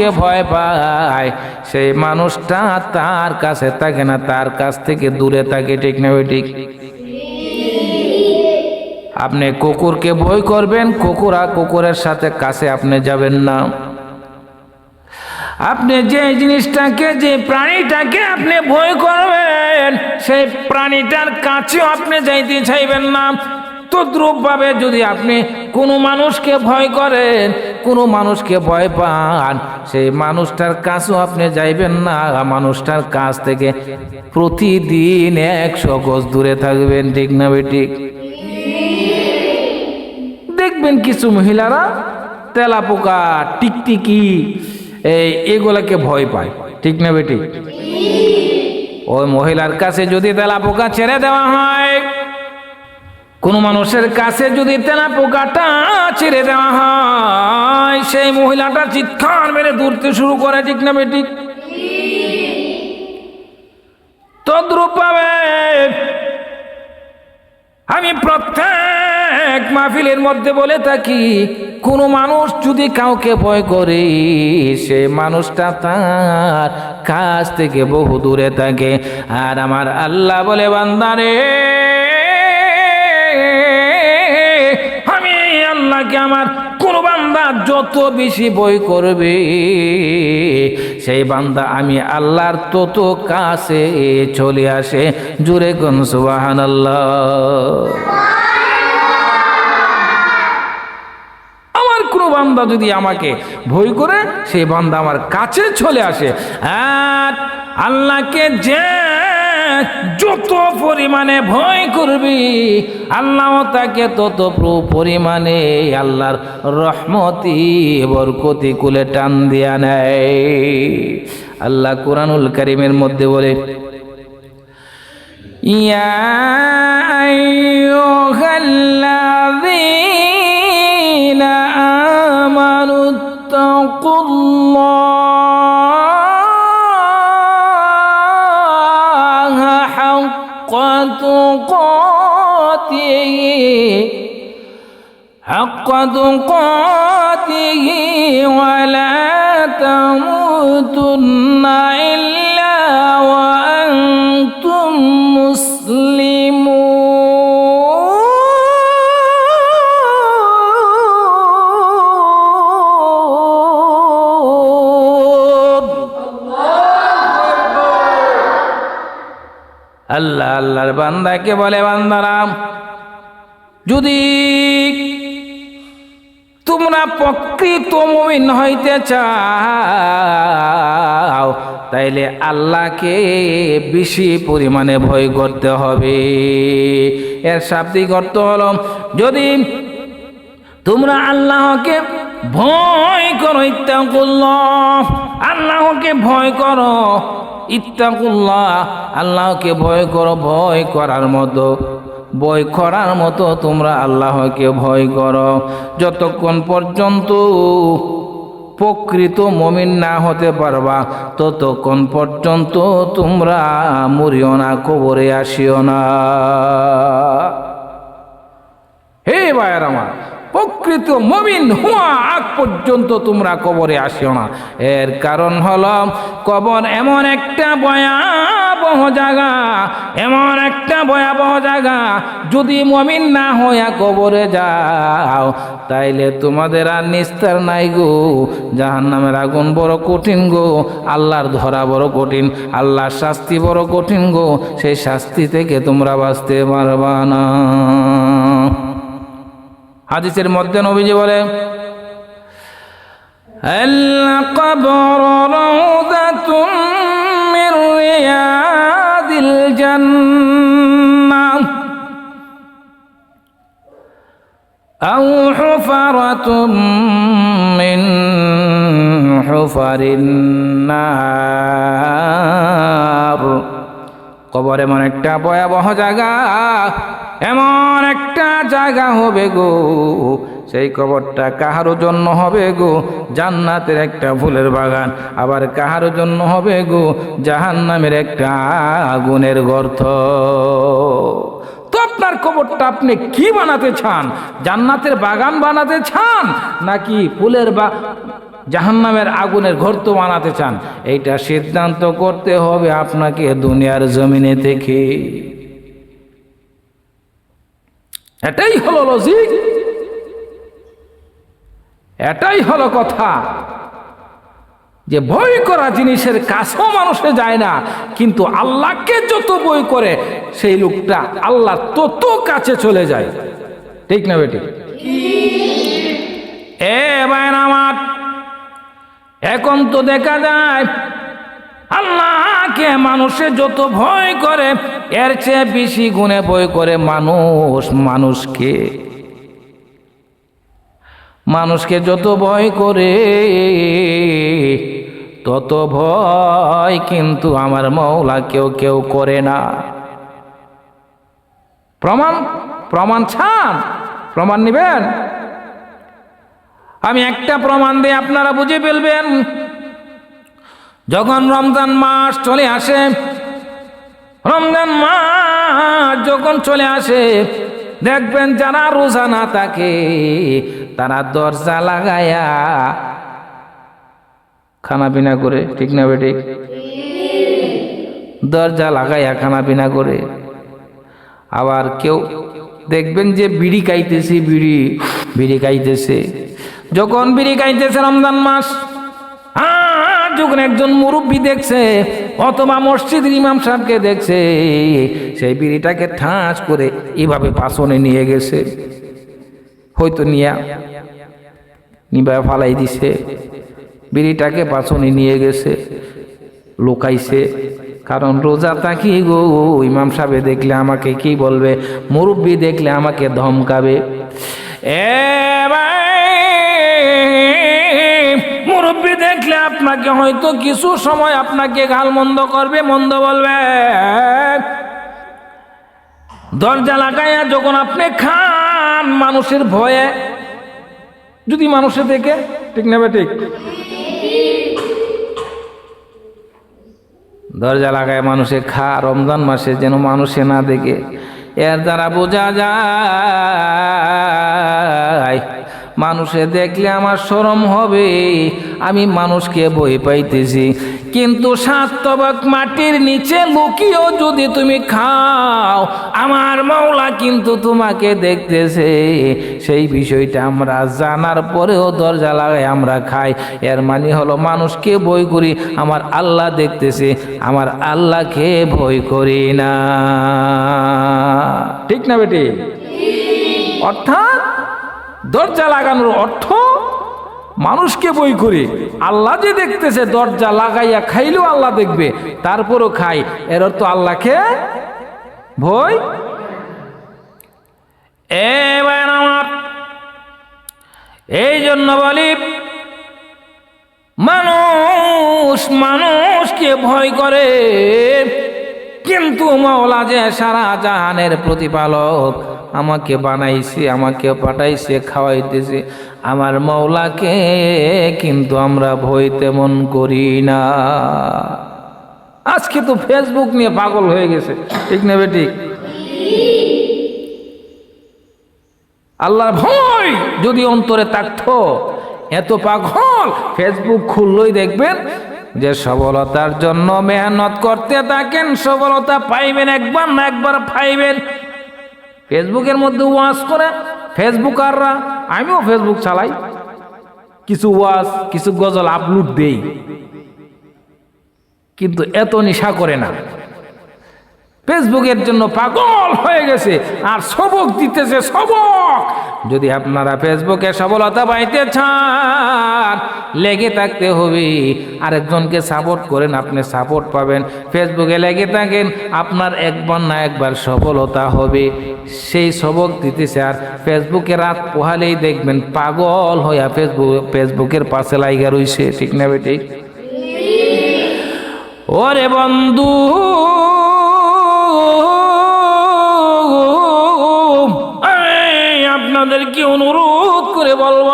মানুষকে ভয় পায়। সেই মানুষটা তার কাছে থাকে না, তার কাছ থেকে দূরে থাকে, ঠিক না ওই ঠিক? আপনি কুকুরকে ভয় করবেন, কুকুরা কুকুরের সাথে কাছে আপনি যাবেন না। আপনি যে জিনিসটাকে, যে প্রাণীটাকে আপনি ভয় করবেন, সেই প্রাণীটার কাছেও আপনি যাইতে চাইবেন না। তদ্রুপ ভাবে যদি আপনি কোনো মানুষকে ভয় করেন কোনো মানুষকে ভয় পান। সেই মানুষটার কাছেও আপনি যাইবেন না। মানুষটার কাছ থেকে প্রতিদিন একশো গজ দূরে থাকবেন, ঠিক না বেঠিক দেখবেন কিছু মহিলারা তেলা পোকা, টিকটিকি, এই এগুলাকে ভয় পায়। ঠিক না বেটি ওই মহিলার কাছে যদি তেলা পোকা ছেড়ে দেওয়া হয় কোন মানুষের কাছে যদি তেনা পোকাটা ছেড়ে দেওয়া হয়, সেই মহিলাটা চিৎকার মেরে দূরতে শুরু করে, ঠিক না বেটি? তদ্রূপ পাবে আমি প্রত্যেক মাহফিলের মধ্যে বলে থাকি, কোনো মানুষ যদি কাউকে ভয় করে, সে মানুষটা তার কাছ থেকে বহু দূরে থাকে। আর আমার আল্লাহ বলে, বান্দারে যত বেশি বই করবে, সেই বান্দা আমি আল্লাহর তত কাছে চলে আসে। জুড়ে কোন সুবাহান বান্দা যদি আমাকে ভয় করে, সেই বান্দা আমার কাছে চলে আসে। আর আল্লাহকে যে যত পরিমাণে ভয় করবি, আল্লাহ তাকে তত পরিমাণে আল্লাহর রহমতি, বরকতি কুলে টান দিয়া নেয়। আল্লাহ কোরআনুল করিমের মধ্যে বলে, ইয়া আল্লাহ আমানুত্তকুল্লাহ حق تقاته ولا تموتن إلا وأنتم مسلمون আল্লাহ আল্লাহর বান্দাকে বলে বান্দারাম যদি প্রকৃত মুমিন হইতে চাও, তাইলে আল্লাহকে বেশি পরিমাণে ভয় করতে হবে। এর শাব্দিক অর্থ হলো, যদি তোমরা আল্লাহকে ভয় করো, ইত্তাকুল্লাহ, আল্লাহকে ভয় করো, ইত্তাকুল্লাহ, আল্লাহকে ভয় করো, ভয় করার মতো ভয় করার মতো তোমরা আল্লাহকে ভয় করো। যতক্ষণ পর্যন্ত প্রকৃত মমিন না হতে পারবা, ততক্ষণ পর্যন্ত তোমরা মরিও না, কবরে আসিও না। হে ভাইয়ার আমার, প্রকৃত মমিন হওয়া আগ পর্যন্ত তোমরা কবরে আসিও না। এর কারণ হলো, কবর এমন একটা ভয়াবহ জায়গা এমন একটা ভয়াবহ জায়গা যদি মমিন না হইয়া কবরে যাও তাইলে তোমাদের আর নিস্তার নাই গো জাহান নামের আগুন বড় কঠিন গো আল্লাহর ধরা বড় কঠিন আল্লাহর শাস্তি বড় কঠিন গো সেই শাস্তি থেকে তোমরা বাঁচতে পারবা না হাদিসের মধ্যে নবীজি বলে القبر روضة من رياض الجنة أو حفرة من حفر النار কবর এমন একটা ভয়াবহ জায়গা এমন একটা জায়গা হবে গো সেই কবরটা কাহারও জন্য হবে গো? জান্নাতের একটা ফুলের বাগান, আবার কাহারও জন্য হবে গো? জাহান্নামের একটা আগুনের গর্ত। তো আপনার কবরটা আপনি কি বানাতে চান? জান্নাতের বাগান বানাতে চান? নাকি ফুলের বা জাহান্নামের আগুনের গর্ত বানাতে চান? এইটা সিদ্ধান্ত করতে হবে আপনাকে দুনিয়ার জমিনে থেকে। এটাই হলো লজিক এটাই হলো কথা। যে ভয় করা জিনিসের কাছেও মানুষে যায় না, কিন্তু আল্লাহকে যত বই করে, সেই লোকটা আল্লাহ তত কাছে চলে যায়। ঠিক না বেটি? এ বাইন আমার, এখন তো দেখা যায়, আল্লাহকে মানুষে যত ভয় করে, এর চেয়ে বেশি গুণে ভয় করে মানুষ, মানুষকে। মানুষকে যত ভয় করে, তত ভয় কিন্তু আমার মৌলা কেউ কেউ করে না। প্রমাণ প্রমাণ ছান প্রমাণ নিবেন? আমি একটা প্রমাণ দিয়ে আপনারা বুঝে ফেলবেন। যখন রমজান মাস চলে আসে, রমজান মাস যখন চলে আসে দেখবেন যারা রোজা না থাকে, তারা দরজা লাগায়া খানা পিনা করে, ঠিক না বেঠিক? দরজা লাগাইয়া খানা পিনা করে। আবার কেউ দেখবেন যে বিড়ি খাইতেছে, বিড়ি বিড়ি খাইতেছে। যখন বিড়ি খাইতেছে রমজান মাস যখন একজন মুরব্বী দেখছে, অথবা মসজিদের ইমাম সাহেবকে দেখছে, সেই বিড়িটাকে ঠাঁচ করে এভাবে পাশনে নিয়ে গেছে। হয়তো নিয়া নিবা ফালাই দিছে। বিড়িটাকে পাছনে নিয়ে গেছে, লোকাইছে। কারণ রোজা তাকি গো, ইমাম সাহেব দেখলে আমাকে কি বলবে? মুরব্বী দেখলে আমাকে ধমকাবে। এ আপনাকে হয়তো কিছু সময় আপনাকে গাল মন্দ করবে, মন্দ বলবে। দরজা লাগাইয়া যখন আপনি খান, মানুষের ভয়ে, যদি মানুষে দেখে, ঠিক নেবে ঠিক? দরজা লাগায় মানুষে খা, রমজান মাসে যেন মানুষে না দেখে। এর দ্বারা বোঝা যায় মানুষে দেখলে আমার শরম হবে। আমি মানুষকে বই পাইতেছি। কিন্তু সাতবক মাটির নিচে লুকিয়েও যদি তুমি খাও, আমার মাওলা কিন্তু তোমাকে দেখতেছে। সেই বিষয়টা আমরা জানার পরেও দরজা লাগাই আমরা খাই। এর মানে হলো মানুষকে বই করি, আমার আল্লাহ দেখতেছে। আমার আল্লাহকে ভয় করি না। ঠিক না বেটি? অর্থাৎ দরজা লাগানোর অর্থ মানুষকে বই করে। আল্লাহ যে দেখতেছে, দরজা লাগাইয়া খাইলেও আল্লাহ দেখবে, তারপরও খাই এর অর্থ আল্লাহকে ভয় এই জন্য বলি, মানুষ মানুষকে ভয় করে। কিন্তু মাওলা যে সারা জাহানের প্রতিপালক আমাকে বানাইছে, আমাকে পাঠাইছে, খাওয়াইতেছে। আমার মৌলাকে কিন্তু আমরা ভয় তেমন করি না। আজকে তো ফেসবুক নিয়ে পাগল হয়ে গেছে। ঠিক নেবে ঠিক আল্লাহর ভয় যদি অন্তরে থাকতো, এত পাগল ফেসবুক খুললেই দেখবেন যে সফলতার জন্য মেহনত করতে থাকেন সফলতা পাইবেন একবার না একবার পাইবেন। ফেসবুকের মধ্যে ওয়াজ করে ফেসবুকাররা, আমিও ফেসবুক চালাই। কিছু ওয়াজ, কিছু গজল আপলোড দেই। কিন্তু এত নিশা করে না। ফেসবুকের জন্য পাগল হয়ে গেছে আর সবক দিতেছে সবক। যদি আপনারা ফেসবুকে সফলতা পাইতে চান, লেগে থাকতে হবে। আরেকজনকে সাপোর্ট করেন, আপনি সাপোর্ট পাবেন। ফেসবুকে লেগে থাকেন, আপনার একবার না একবার সফলতা হবে। সেই সবক দিতেছে আর ফেসবুকে রাত পোহালেই দেখবেন পাগল হইয়া ফেসবুক, ফেসবুকের পাশে লাইগা রইছে। ঠিক না বেটি? ওরে বন্ধু! আপনাদেরকে অনুরোধ করে বলব,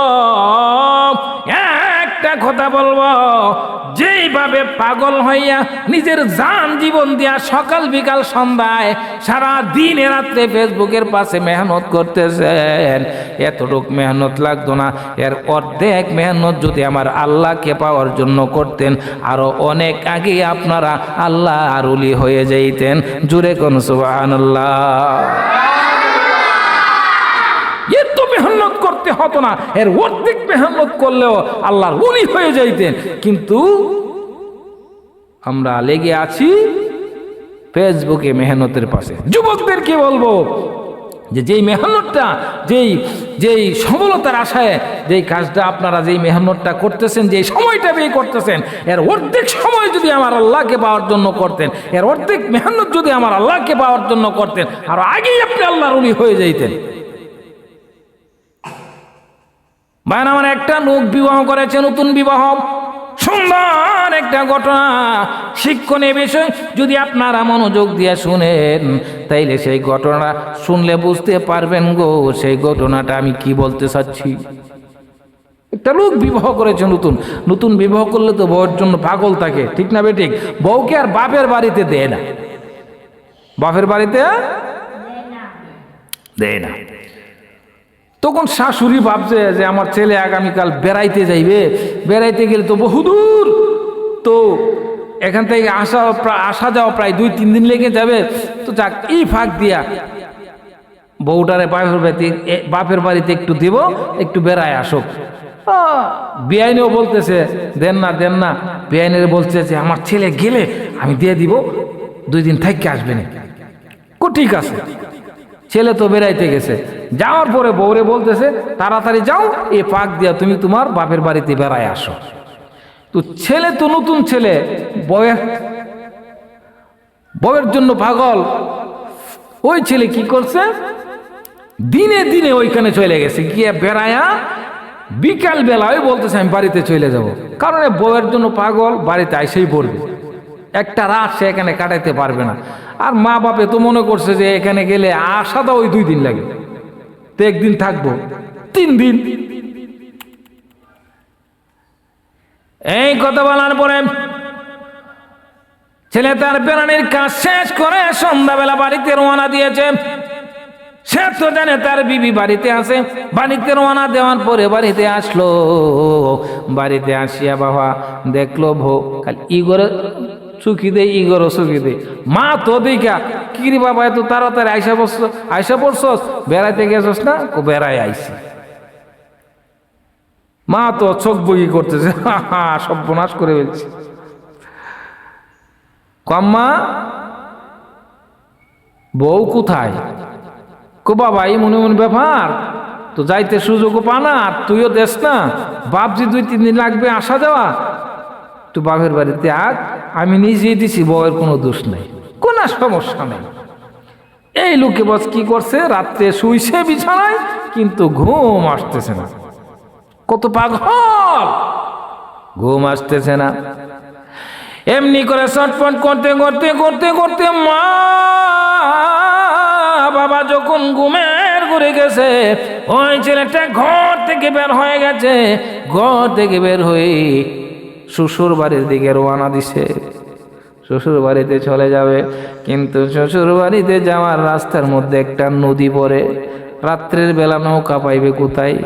একটা কথা বলব, যেইভাবে পাগল হইয়া নিজের জান জীবন দিয়া সকাল বিকাল সন্ধ্যায় সারা দিন রাত্রে ফেসবুকের পাশে মেহনত করতেছেন, এতটুক মেহনত লাগতো না। এর অর্ধেক মেহনত যদি আমার আল্লাহকে পাওয়ার জন্য করতেন, আরও অনেক আগে আপনারা আল্লাহ আরুলি হয়ে যাইতেন। জুড়ে কোন সুবহানাল্লাহ। এত মেহনত করতে হতো না। এর অর্ধেক মেহনত করলেও আল্লাহর উলি হয়ে যাইতেন। কিন্তু আমরা লেগে আছি ফেসবুকে মেহনতের পাশে। যুবকদেরকে বলব যে যেই মেহনতটা, যেই যেই সফলতার আশায়, যেই কাজটা আপনারা যেই মেহনতটা করতেছেন, যেই সময়টা ব্যয় করতেছেন, এর অর্ধেক সময় যদি আমার আল্লাহকে পাওয়ার জন্য করতেন, এর অর্ধেক মেহনত যদি আমার আল্লাহকে পাওয়ার জন্য করতেন, আর আগেই আপনি আল্লাহর উনি হয়ে যাইতেন। বায়ন আমার একটা লোক বিবাহ করেছে, নতুন বিবাহ। সুন্দর একটা ঘটনা। শিক্ষণীয় বিষয়, যদি আপনারা মনোযোগ দিয়ে শুনেন, তাইলে সেই ঘটনা শুনলে বুঝতে পারবেন গো, সেই ঘটনাটা আমি কি বলতে চাচ্ছি। একটা লোক বিবাহ করেছে নতুন। নতুন বিবাহ করলে তো বউয়ের জন্য পাগল থাকে, ঠিক না বেঠিক? বউকে আর বাপের বাড়িতে দেয় না। বাপের বাড়িতে? দেয় না। তখন শাশুড়ি ভাবছে যে আমার ছেলে আগামীকাল বেড়াইতে যাইবে। বেড়াইতে গেলে তো বহুদূর তো এখান থেকে আসা আসা যাওয়া প্রায় দুই, তিন দিন লেগে যাবে। তো যাক, এই ফাঁক দিয়া বউটারে বাপের বাড়িতে বাপের বাড়িতে একটু দিব, একটু বেড়ায় আসুক। বিআইনেও বলতেছে, দেন না দেন না। বিআইনের বলছে যে, আমার ছেলে গেলে আমি দিয়ে দিব, দুই দিন থাকি আসবে না ঠিক আছে। ছেলে তো বেড়াইতে গেছে। যাওয়ার পরে বউরে বলতেছে, তাড়াতাড়ি যাও, এ পাক দিয়া তুমি তোমার বাপের বাড়িতে বেড়ায় আসো। তো ছেলে তো নতুন ছেলে বয়ের বউয়ের জন্য পাগল। ওই ছেলে কি করছে? দিনে দিনে ওইখানে চলে গেছে, গিয়ে বেড়ায়া, বিকাল বেলায় বলতেছে, আমি বাড়িতে চলে যাব। কারণ বউয়ের জন্য পাগল, বাড়িতে আইসেই পড়বে একটা রাত সে এখানে কাটাইতে পারবে না। আর মা বাপে তো মনে করছে যে এখানে গেলে আসাটা ওই দুই দিন লাগে। তো একদিন থাকব, তিন দিন। এই কথা বলার পরে ছেলে তার বেড়ানির কাজ শেষ করে সন্ধ্যাবেলা বাড়িতে রোয়ানা দিয়েছে। সে তো জানে তার বিবি বাড়িতে আছে। বাড়িতে রওনা দেওয়ার পরে বাড়িতে আসলো। বাড়িতে আসিয়া বাবা দেখল ভো খালি ইগরে চুকি দে ইগরও চুকি দে মা তো দেখা কিরি বাবা, এত তাড়াতাড়ি আইসা বসছ আইসা পড়ছস? বেড়াইতে গেছস না? ও বেড়াই আইসি মা তো চোখ বগি করতেছে। সর্বনাশ করে ফেলছে। কম্মা বউ কোথায়? কো, বাবা, এই মনে মনে ব্যাপার। তো যাইতে সুযোগও পানা, আর তুইও দেস না। বাপজি দুই, তিন দিন লাগবে আসা যাওয়া। তুই বাপের বাড়িতে আজ আমি নিজেই দিছি, বউয়ের কোনো দোষ নেই। কোনো সমস্যা নেই। এই লোকে বস কি করছে? রাত্রে শুইছে বিছানায়, কিন্তু ঘুম আসতেছে না। কত পাগল! ঘুম আসতেছে না। এমনি করে চটপট করতে করতে করতে করতে মা বাবা যখন ঘুমের ঘুরে গেছে, ওই ছেলেটা ঘর থেকে বের হয়ে গেছে। ঘর থেকে বের হয়ে শ্বশুর বাড়ির দিকে রোয়ানা দিছে। শ্বশুর বাড়িতে চলে যাবে, কিন্তু শ্বশুর বাড়িতে যাওয়ার রাস্তার মধ্যে একটা নদী পড়ে। রাত্রের বেলা নৌকা পাইবে কোথায়?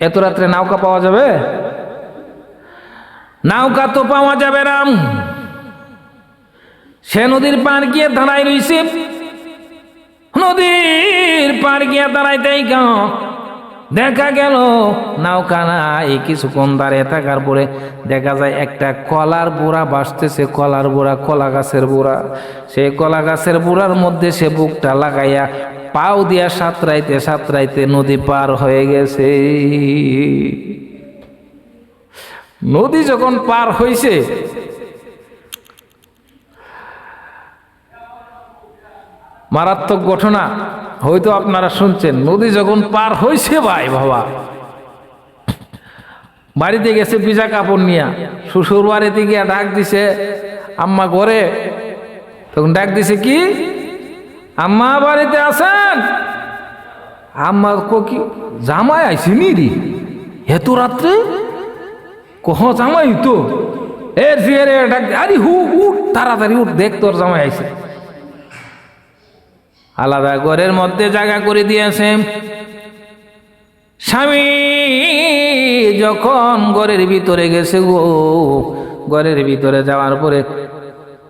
এত রাত্রে নৌকা পাওয়া যাবে? নৌকা তো পাওয়া যাবে না। সে নদীর পার গিয়ে দাঁড়াই রইছে। নদীর পার গিয়ে দাঁড়াইতেই গাঁ দেখা গেল, নৌকা নাই, কিছুক্ষণ দাঁড়িয়ে থাকার পরে দেখা যায় একটা কলার বোড়া বাসতেছে, কলার বোড়া, কলা গাছের বোড়া। সেই কলা গাছের বোড়ার মধ্যে সে বুকটা লাগাইয়া পাও দিয়া সাঁতরাইতে সাঁতরাইতে নদী পার হয়ে গেছে। নদী যখন পার হইছে, মারাত্মক ঘটনা। হয়তো আপনারা শুনছেন, নদী যখন পার হইছে ভাই বাবা। বাড়িতে গেছে ভিজা কাপড় নিয়া, শ্বশুর বাড়িতে গিয়া ডাক দিছে, আম্মা ঘরে। তখন ডাক দিছে কি? আম্মা বাড়িতে আছেন? আমার কি জামাই আইসি নি রে? এত রাত্রে? কহ জামাই তো? এ জিয়ে রে ডাক আরে হু, উঠ, তাড়াতাড়ি উঠ, দেখ তোর জামাই আইসে আলাদা ঘরের মধ্যে জায়গা করে দিয়েছে। স্বামী যখন ঘরের ভিতরে গেছে গো, ঘরের ভিতরে যাওয়ার পরে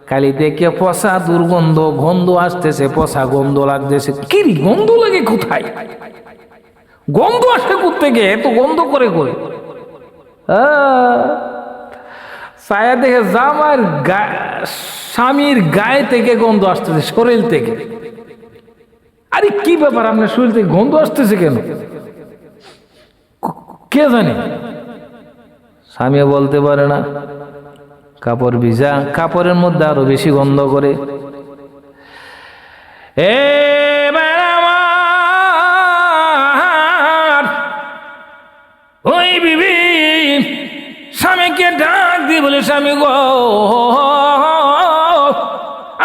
খালি দেখে পচা দুর্গন্ধ, গন্ধ আসতেছে, পচা গন্ধ লাগতেছে। কি গন্ধ লাগে কোথায়? গন্ধ আসে কোথেকে এত গন্ধ করে করে ছায়া দেখে জামার স্বামীর গায়ে থেকে গন্ধ আসতেছে, শরীর থেকে। আরে কি ব্যাপার? আপনার শরীর থেকে গন্ধ আসতেছে কেন? কে জানে? স্বামী বলতে পারে না। কাপড় ভিজা, কাপড়ের মধ্যে আরও বেশি গন্ধ করে। এ ওই বিবি স্বামীকে ডাক দিয়ে বলে, স্বামী গো,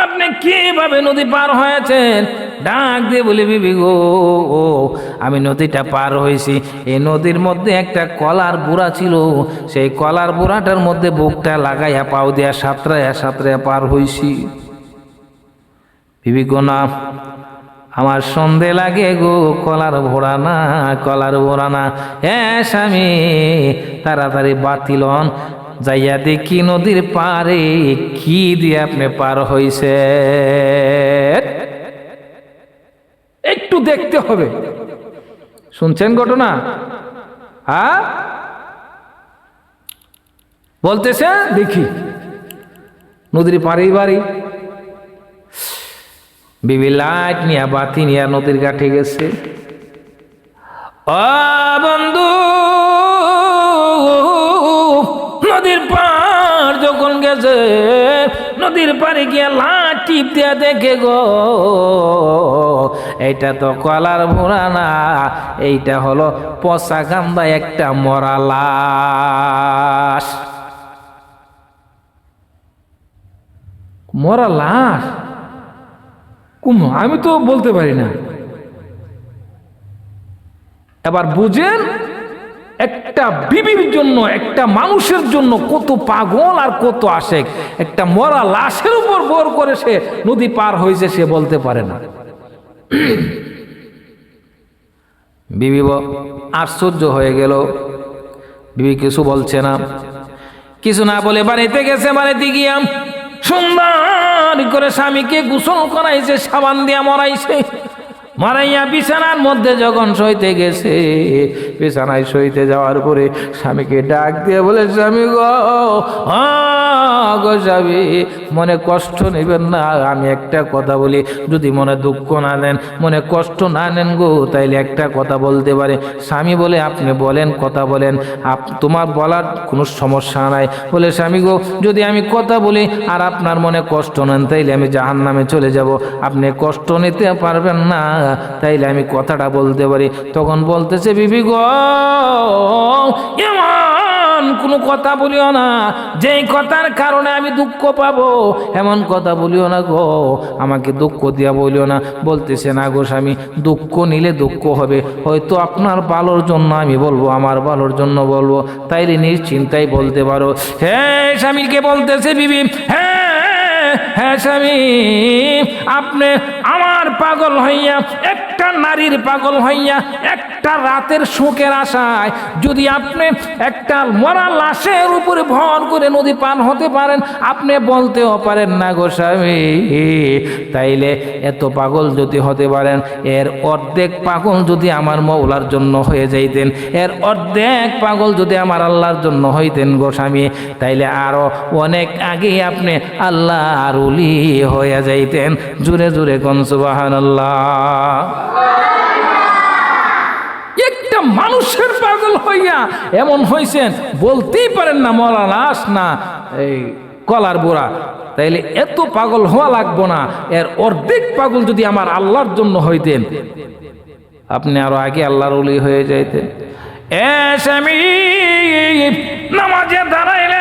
আপনি কীভাবে নদী পার হয়েছেন? ডাক দিয়ে বলে, বিবি গো, ও, আমি নদীটা পার হয়েছি। এই নদীর মধ্যে একটা কলার বুড়া ছিল। সেই কলার বুড়াটার মধ্যে বুকটা লাগাইয়া পাও দিয়া সাঁতরাইয়া সাঁতরাইয়া পার হয়েছি বিবি গো, না, আমার সন্ধে লাগে গো, কলার ভোড়া না, কলার ভোড়া না। হ্যাঁ স্বামী, তাড়াতাড়ি বাতিলন, যাইয়া দেখি নদীর পারে কি দিয়ে আপনি পার হইছে একটু দেখতে হবে। শুনছেন ঘটনা? হ্যাঁ? বলতেছে দেখি। নদীর পাড়েই বাড়ি। বিবি লাইট নিয়া বাতি নিয়া নদীর কাঠে গেছে। ও বন্ধু, নদীর পার যখন গেছে, নদীর পাড়ে গিয়া লাট টিপ দেখে গো, এইটা তো কলার ভোড়া না, এইটা হলো পচা গান্দা একটা মরা লাশ। মরা লাশ? কুম, আমি তো বলতে পারি না। এবার বুঝেন একটা বিবির জন্য, একটা মানুষের জন্য কত পাগল আর কত আশেক। একটা মরা লাশের উপর ভর করে সে নদী পার হয়েছে, সে বলতে পারে না। বিবি আশ্চর্য হয়ে গেল। বিবি কিছু বলছে না। কিছু না বলে বাড়িতে গেছে, বাড়িতে গিয়াম সুন্দর করে স্বামীকে গোসল করাইছে, সাবান দিয়া মরাইছে। মারাইয়া বিছানার মধ্যে যখন সইতে গেছে, বিছানায় সইতে যাওয়ার পরে স্বামীকে ডাক দিয়ে বলে, স্বামী গো স্বামী, মনে কষ্ট নেবেন না, আমি একটা কথা বলি। যদি মনে দুঃখ না নেন, মনে কষ্ট না নেন গো, তাইলে একটা কথা বলতে পারে। স্বামী বলে, আপনি বলেন, কথা বলেন। আপ, তোমার বলার কোনো সমস্যা নাই। বলে, স্বামী গো, যদি আমি কথা বলি আর আপনার মনে কষ্ট নেন, তাইলে আমি জাহান নামে চলে যাব। আপনি কষ্ট নিতে পারবেন না। তাইলে আমি কথাটা বলতে পারি। তখন বলতেছে, বিবি গো, এমন কোনো কথা বলিও না। যেই কথার কারণে আমি দুঃখ পাবো, এমন কথা বলিও না গো। আমাকে দুঃখ দিয়া বলিও না। বলতেছে, না গো স্বামী, দুঃখ নিলে দুঃখ হবে। হয়তো আপনার ভালোর জন্য আমি বলব, আমার ভালোর জন্য বলব। তাইলে নিশ্চিন্তাই বলতে পারো। হ্যাঁ স্বামীকে বলতেছে, বিবি হ্যাঁ হ্যাঁ স্বামী, আপনি আমার পাগল হইয়া একটা নারীর পাগল হইয়া একটা রাতের শোকের আশায় যদি আপনি একটা মরা লাশের উপরে ভর করে নদী পান হতে পারেন, আপনি বলতেও পারেন না গোস্বামী তাইলে এত পাগল যদি হতে পারেন, এর অর্ধেক পাগল যদি আমার মৌলার জন্য হয়ে যাইতেন, এর অর্ধেক পাগল যদি আমার আল্লাহর জন্য হইতেন গোস্বামী তাইলে আরও অনেক আগে আপনি আল্লাহ আর উলি হয়ে যাইতেন। জুড়ে জুড়ে কনসুবাহান একটা মানুষের পাগল হইয়া এমন হয়েছেন বলতেই পারেন না মরা লাশ না, এই কলার বোড়া। তাইলে এত পাগল হওয়া লাগবো না, এর অর্ধেক পাগল যদি আমার আল্লাহর জন্য হইতেন। আপনি আরও আগে আল্লাহর উলি হয়ে যাইতেন। এ স্বামী, নামাজে দাঁড়াইলে